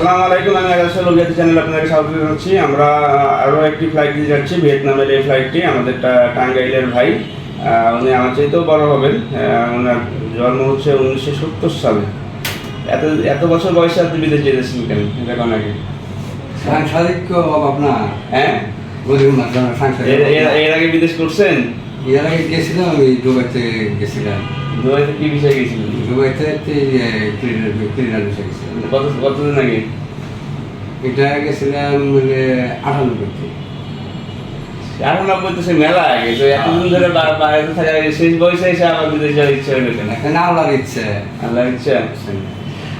আসসালামু আলাইকুম আমি আগাছা লোকিয়াতি চ্যানেল আপনাকে স্বাগত জানাচ্ছি। আমরা আরও একটি ফ্লাইট দিয়ে যাচ্ছি ভিয়েতনামের এই ফ্লাইটটি আমাদের টাঙ্গাইলের ভাই উনি আমার চাইতেও বড় হবেন। ওনার জন্ম হচ্ছে উনিশশো সত্তর সালে। এত এত বছর বয়সে আপনি বিদেশ যেতেছেন কেন? এটা কোন আগে? সাংসারিক অভাব না হ্যাঁ। না। এর আগে বিদেশ করছেন? এর আগে গেছিলাম আমি দুবাইতে গেছিলাম। দুবাইতে কি বিষয়ে গেছিলেন? দুবাইতে ক্রিডার বিষয় গেছিলাম কত কতদিন আগে? এটা গেছিলাম মানে আটানব্বইতে এখন সে মেলা আগে তো এতদিন ধরে বাইরে থাকা শেষ বয়সে এসে আবার বিদেশ যাওয়ার ইচ্ছা হলো কেন? আল্লাহর ইচ্ছে। আল্লাহর ইচ্ছা?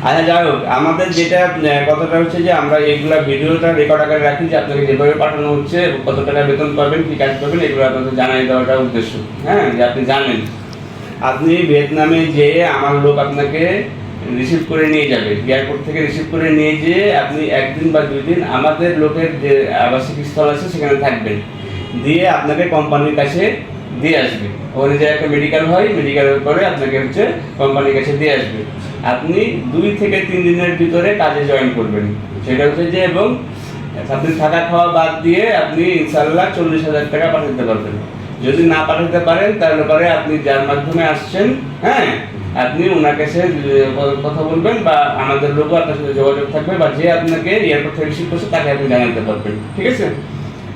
আচ্ছা যাই হোক আমাদের যেটা কথাটা হচ্ছে যে আমরা এইগুলা ভিডিওটা রেকর্ড আকারে রাখি যে আপনাকে যেভাবে পাঠানো হচ্ছে কত টাকা বেতন পাবেন কি কাজ পাবেন এগুলো আপনাদের জানাই দেওয়াটা উদ্দেশ্য। হ্যাঁ যে আপনি জানেন। আপনি ভিয়েতনামে যেয়ে আমার লোক আপনাকে রিসিভ করে নিয়ে যাবে। এয়ারপোর্ট থেকে রিসিভ করে নিয়ে যেয়ে আপনি একদিন বা দুই দিন আমাদের লোকের যে আবাসিক স্থল আছে সেখানে থাকবেন। দিয়ে আপনাকে কোম্পানির কাছে দিয়ে আসবে। ওখানে যে একটা মেডিকেল হয় মেডিকেলের পরে আপনাকে হচ্ছে কোম্পানির কাছে দিয়ে আসবে। আপনি দুই থেকে তিন দিনের ভিতরে কাজে জয়েন করবেন। সেটা হচ্ছে যে এবং আপনি থাকা খাওয়া বাদ দিয়ে আপনি ইনশাল্লাহ চল্লিশ হাজার টাকা পাঠাতে পারবেন। যদি না পাঠাতে পারেন, তাহলে পরে আপনি যার মাধ্যমে আসছেন হ্যাঁ আপনি ওনার কাছে কথা বলবেন বা আমাদের লোকও আপনার সাথে যোগাযোগ থাকবে বা যে আপনাকে এয়ারপোর্ট থেকে রিসিভ করছে, তাকে আপনি জানাতে পারবেন, ঠিক আছে?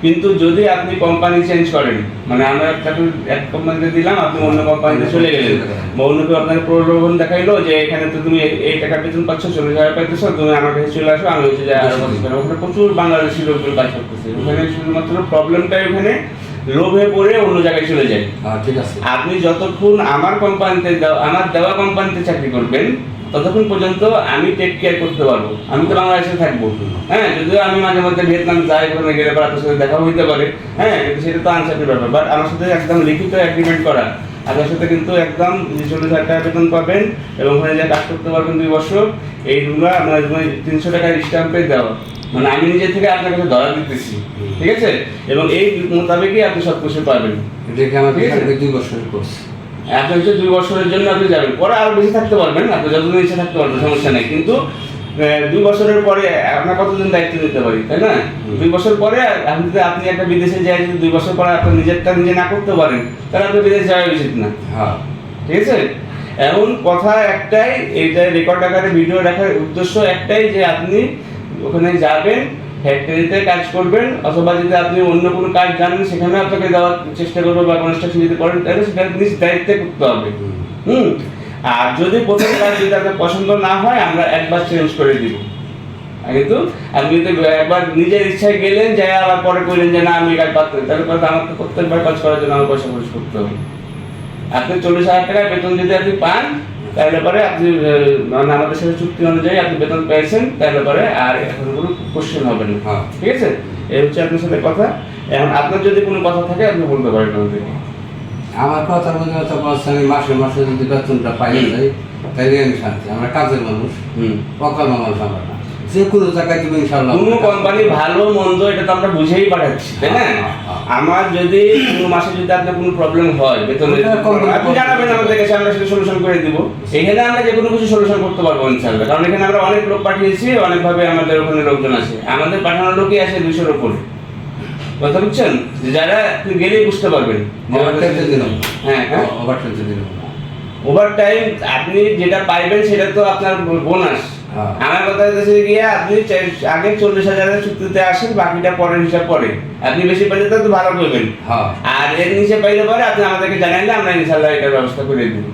কিন্তু যদি আপনি কোম্পানি চেঞ্জ করেন মানে আমরা আপনাকে এক কোম্পানিতে দিলাম, আপনি অন্য কোম্পানিতে চলে গেলেন। বা অন্য কেউ আপনাকে প্রলোভন দেখাইলো যে এখানে তো তুমি এই- টাকা বেতন পাচ্ছ চল্লিশ হাজার পাইতেছো, তুমি আমার কাছে চলে আসো, আমি হচ্ছে যে আরও ওখানে প্রচুর বাংলাদেশি লোকজন কাজ করতেছে। ওখানে শুধুমাত্র প্রবলেমটাই ওখানে লোভে পড়ে অন্য জায়গায় চলে যায়। ঠিক আছে। আপনি যতক্ষণ আমার কোম্পানিতে আমার দেওয়া কোম্পানিতে চাকরি করবেন ততক্ষণ পর্যন্ত আমি টেক কেয়ার করতে পারব। আমি তো বাংলাদেশে থাকব। হ্যাঁ যদিও আমি মাঝে মধ্যে ভিয়েতনাম যাই ওখানে গেলে পর আপনার সাথে দেখা হইতে পারে। হ্যাঁ কিন্তু সেটা তো আনসার্টের ব্যাপার। বাট আমার সাথে একদম লিখিত অ্যাগ্রিমেন্ট করা। আপনার সাথে কিন্তু একদম যে চল্লিশ হাজার টাকা বেতন পাবেন এবং ওখানে যে কাজ করতে পারবেন দুই বছর এইগুলো আপনার তিনশো টাকার স্ট্যাম্পে দেওয়া। মানে আমি নিজে থেকে আপনার কাছে ধরা দিতেছি ঠিক আছে? এবং এই মোতাবেকই আপনি সব কিছু পাবেন এটাকে আমাকে দুই বছরের কোর্স আপনি হচ্ছে দুই বছরের জন্য আপনি যাবেন। পরে আরও বেশি থাকতে পারবেন আপনি যতদিন ইচ্ছা থাকতে পারবেন সমস্যা নেই। কিন্তু দুই বছরের পরে আপনার কতদিন দায়িত্ব নিতে পারি তাই না? দুই বছর পরে আপনি যদি আপনি একটা বিদেশে যাই যদি দুই বছর পরে আপনি নিজেরটা নিজে না করতে পারেন তাহলে আপনি বিদেশ যাওয়া উচিত না। হ্যাঁ। ঠিক আছে? এমন কথা একটাই এইটা রেকর্ড আকারে ভিডিও রাখার উদ্দেশ্য একটাই যে আপনি ওখানে যাবেন ফ্যাক্টরিতে কাজ করবেন অথবা যদি আপনি অন্য কোনো কাজ জানেন সেখানে আপনাকে দেওয়ার চেষ্টা করব বা কনস্ট্রাকশন যদি করেন তাহলে সেটা নিজ দায়িত্বে করতে হবে। হুম। আর যদি প্রথম কাজ যদি আপনার পছন্দ না হয় আমরা একবার চেঞ্জ করে দিব। কিন্তু আপনি যদি একবার নিজের ইচ্ছায় গেলেন যাই আবার পরে কইলেন যে না আমি কাজ পারতেন তাহলে পরে তো প্রত্যেকবার কাজ করার জন্য আমার পয়সা খরচ করতে হবে। আপনি চল্লিশ হাজার টাকা বেতন যদি আপনি পান তাহলে পরে আপনি মানে আমাদের সাথে চুক্তি অনুযায়ী আপনি বেতন পেয়েছেন তাহলে পরে আর এখন কোনো কোশ্চেন হবে না। হ্যাঁ। ঠিক আছে? এই হচ্ছে আপনার সাথে কথা। এখন আপনার যদি কোনো কথা থাকে আপনি বলতে পারেন আমাদেরকে। আমার কথা মনে হচ্ছে আমি মাসে মাসে যদি বেতনটা পাই যাই তাহলে আমি শান্তি। আমরা কাজের মানুষ। হুম। অকাল মানুষ আমরা না। যে কোনো জায়গায় তুমি ইনশাল্লাহ কোনো কোম্পানি ভালো মন্দ এটা তো আমরা বুঝেই পাঠাচ্ছি তাই না? হ্যাঁ, হ্যাঁ। আমার যদি কোনো মাসে যদি আপনার কোনো প্রবলেম হয় বেতনের আপনি জানাবেন আমাদের কাছে আমরা সেটা সলিউশন করে দিব। এখানে আমরা যে কোনো কিছু সলিউশন করতে পারব ইনশাআল্লাহ কারণ এখানে আমরা অনেক লোক পাঠিয়েছি অনেকভাবে আমাদের ওখানে লোকজন আছে। আমাদের পাঠানো লোকই আছে দুশোর উপরে। কথা বুঝছেন? যারা গেলেই বুঝতে পারবেন। হ্যাঁ হ্যাঁ। ওভার টাইম আপনি যেটা পাইবেন সেটা তো আপনার বোনাস হ্যাঁ। আমার কথা হচ্ছে গিয়ে আপনি আগে চল্লিশ হাজারের চুক্তিতে আসেন বাকিটা পরের হিসাব পরে। আপনি বেশি পাইলে তো ভালো করবেন। হ্যাঁ। আর এর নিচে পাইলে পরে আপনি আমাদেরকে জানাইলে আমরা ইনশাল্লাহ এটার ব্যবস্থা করে দিব।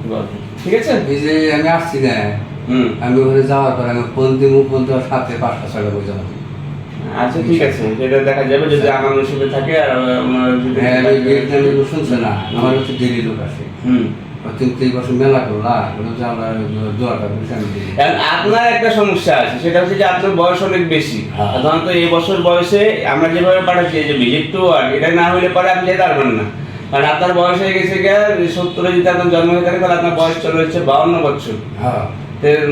ঠিক আছে? যে আমি আসছি না আমি ওখানে যাওয়ার পরে আমি ফোন দিব ফোন দেওয়ার সাথে পাঁচটা ছয়টা বই জমা আচ্ছা ঠিক আছে। সেটা দেখা যাবে যদি আমার নসিবে থাকে আর যদি হ্যাঁ তো শুনছে না আমার হচ্ছে দিল্লি লোক আছে। হুম। আপনার একটা সমস্যা আছে সেটা হচ্ছে যে আপনার বয়স অনেক বেশি। হ্যাঁ। সাধারণত এই বছর বয়সে আমরা যেভাবে পাঠাচ্ছি যে ভিজিট টু এটা না হলে পরে আপনি যেতে পারবেন না। কারণ আপনার বয়স হয়ে গেছে সত্তরে যদি আপনার জন্ম হয়ে থাকে তাহলে আপনার বয়স চলে হচ্ছে বাউন্ন বছর। হ্যাঁ।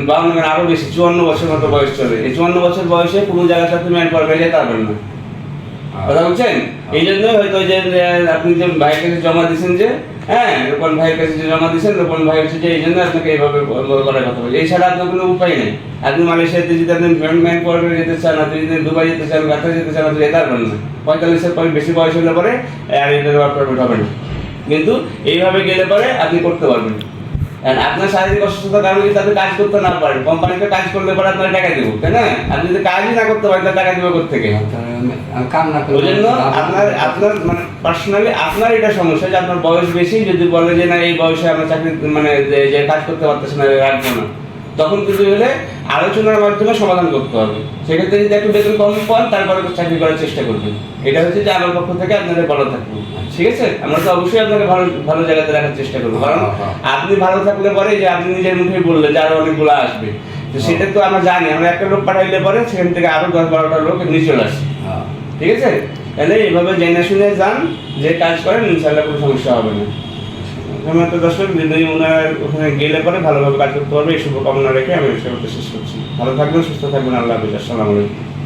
বাউন্ন মানে আরও বেশি চুয়ান্ন বছর মতো বয়স চলে। এই চুয়ান্ন বছর বয়সে কোনো জায়গাতে আপনি ম্যান পারবে যেতে পারবেন না। কথা বলছেন এই জন্য হয়তো যে আপনি যে ভাইয়ের কাছে জমা দিয়েছেন যে হ্যাঁ রোপন ভাইয়ের কাছে যে জমা দিয়েছেন রোপন ভাই হচ্ছে যে এই জন্য আপনাকে এইভাবে করার কথা বলছি। এছাড়া আপনার কোনো উপায় নেই। আপনি মালয়েশিয়াতে যদি আপনি ব্যাংক পরে যেতে চান আপনি যদি দুবাই যেতে চান কাতার যেতে চান আপনি যেতে পারবেন না। পঁয়তাল্লিশের পরে বেশি বয়স হলে পরে আর এটা পারমিট হবে না। কিন্তু এইভাবে গেলে পরে আপনি করতে পারবেন। আপনার শারীরিক অসুস্থতার কারণে যদি আপনি কাজ করতে না পারেন কোম্পানিতে কাজ করলে পরে আপনার টাকা দেবো তাই না? আপনি যদি কাজই না করতে পারেন তাহলে টাকা দেবো কোথেকে আমি কাম না ওই জন্য আপনার আপনার মানে পার্সোনালি আপনার এটা সমস্যা যে আপনার বয়স বেশি যদি বলে যে না এই বয়সে আমরা চাকরি মানে যে যে কাজ করতে পারতেছে না রাখব না। তখন কিন্তু হলে আলোচনার মাধ্যমে সমাধান করতে হবে। সেক্ষেত্রে যদি একটু বেতন কম পান তারপরে চাকরি করার চেষ্টা করবেন। এটা হচ্ছে যে আমার পক্ষ থেকে আপনাদের বলা থাকবে। ঠিক আছে? আমরা তো অবশ্যই আপনাকে ভালো ভালো জায়গাতে রাখার চেষ্টা করব। কারণ হ্যাঁ, হ্যাঁ। আপনি ভালো থাকলে পরে যে আপনি নিজের মুখে বললেন যে আরও অনেকগুলো আসবে। তো সেটা তো আমরা জানি। আমরা একটা লোক পাঠাইলে পরে সেখান থেকে আরও দশ বারোটা লোক নিয়ে চলে আসে। হ্যাঁ। ঠিক আছে? তাহলে এইভাবে জেনে শুনে যান যে কাজ করেন ইনশাল্লাহ কোনো সমস্যা হবে না। আমি তো দর্শক যদি ওনার ওখানে গেলে পরে ভালোভাবে কাজ করতে পারবে, এই শুভকামনা রেখে আমি শেষ করছি। ভালো থাকবেন, সুস্থ থাকবেন, আল্লাহ হাফিজ, আসসালামু আলাইকুম।